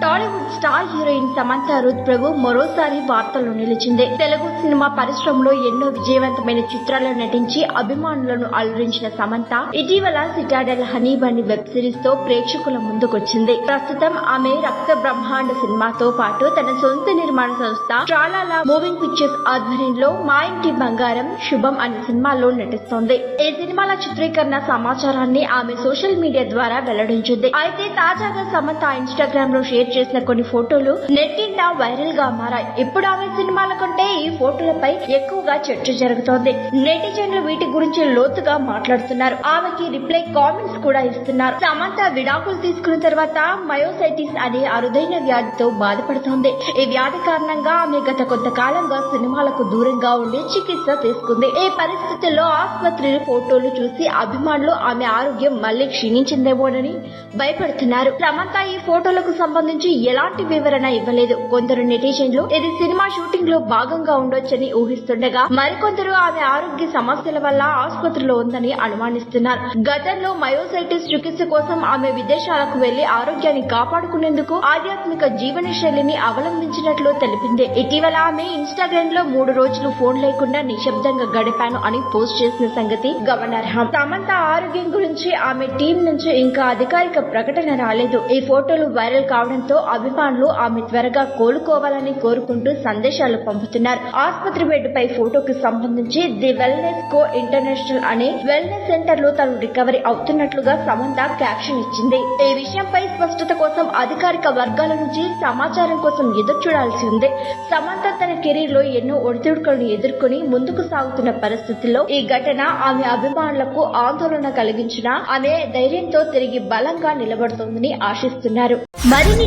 Tollywood star heroine Samantha Ruth Prabhu మరోసారి వార్తల్లో నిలిచింది. తెలుగు సినిమా పరిశ్రమలో ఎన్నో విజయవంతమైన చిత్రాల్లో నటించి అభిమానులను అలరించిన సమంత ఇటీవల సిటాడెల్ హనీ అని వెబ్ సిరీస్తో ప్రేక్షకుల ముందుకొచ్చింది. ప్రస్తుతం ఆమె రక్త బ్రహ్మాండ సినిమాతో పాటు తన సొంత నిర్మాణ సంస్థ ట్రాలాలా మూవింగ్ పిక్చర్స్ ఆధ్వర్యంలో మా ఇంటి బంగారం శుభం అనే సినిమాలో నటిస్తోంది. ఈ సినిమాల చిత్రీకరణ సమాచారాన్ని ఆమె సోషల్ మీడియా ద్వారా వెల్లడించింది. అయితే తాజాగా సమంత ఇన్స్టాగ్రామ్లో షేర్ చేసిన కొన్ని ఫోటోలు నెట్టింట వైరల్గా మారాయి. ఇప్పుడు ఆమె సినిమాల కంటే ఈ ఫోటోలపై ఎక్కువగా చర్చ జరుగుతోంది. నెటిజన్లు వీటి గురించి లోతుగా మాట్లాడుతున్నారు. ఆమెకి రిప్లై కామెంట్స్ కూడా ఇస్తున్నారు. సమంత విడాకులు తీసుకున్న తర్వాత మయోసైటిస్ అనే అరుదైన వ్యాధితో బాధపడుతోంది. ఈ వ్యాధి కారణంగా ఆమె గత కొంతకాలంగా సినిమాలకు దూరంగా ఉండి చికిత్స తీసుకుంది. ఈ పరిస్థితుల్లో ఆసుపత్రి ఫోటోలు చూసి అభిమానులు ఆమె ఆరోగ్యం మళ్ళీ క్షీణించిందేమోనని భయపడుతున్నారు. సమంత ఈ ఫోటోలకు సంబంధించి ఎలాంటి వివరణ ఇవ్వలేదు. కొందరు నెటిజన్లు ఇది సినిమా షూటింగ్లో భాగంగా ఉండొచ్చని ఊహిస్తుండగా మరికొందరు ఆమె ఆరోగ్య సమస్యల వల్ల ఆసుపత్రిలో ఉందని అనుమానిస్తున్నారు. గతంలో మయోసైటిస్ చికిత్స కోసం ఆమె విదేశాలకు వెళ్ళి ఆరోగ్యాన్ని కాపాడుకునేందుకు ఆధ్యాత్మిక జీవన శైలిని అవలంబించినట్లు తెలిపింది. ఇటీవల ఆమె ఇన్స్టాగ్రామ్లో మూడు రోజులు ఫోన్ లేకుండా నిశ్శబ్దంగా గడిపాను అని పోస్ట్ చేసిన సంగతి గమనార్హం. సమంత ఆరోగ్యం గురించి ఆమె టీం నుంచి ఇంకా అధికారిక ప్రకటన రాలేదు. ఈ ఫోటోలు వైరల్ కావడం కావడంతో అభిమానులు ఆమె త్వరగా కోలుకోవాలని కోరుకుంటూ సందేశాలు పంపుతున్నారు. ఆసుపత్రి బెడ్ పై ఫోటోకి సంబంధించి ది వెల్నెస్ కో ఇంటర్నేషనల్ అనే వెల్నెస్ సెంటర్లో తను రికవరీ అవుతున్నట్లుగా సమంత క్యాప్షన్ ఇచ్చింది. ఈ విషయంపై స్పష్టత కోసం అధికారిక వర్గాల నుంచి సమాచారం కోసం ఎదురు చూడాల్సి ఉంది. సమంత తన కెరీర్లో ఎన్నో ఒడిదుడుకులను ఎదుర్కొని ముందుకు సాగుతున్న పరిస్థితుల్లో ఈ ఘటన ఆమె అభిమానులకు ఆందోళన కలిగించిన ఆమె ధైర్యంతో తిరిగి బలంగా నిలబడుతోందని ఆశిస్తున్నారు. మరిన్ని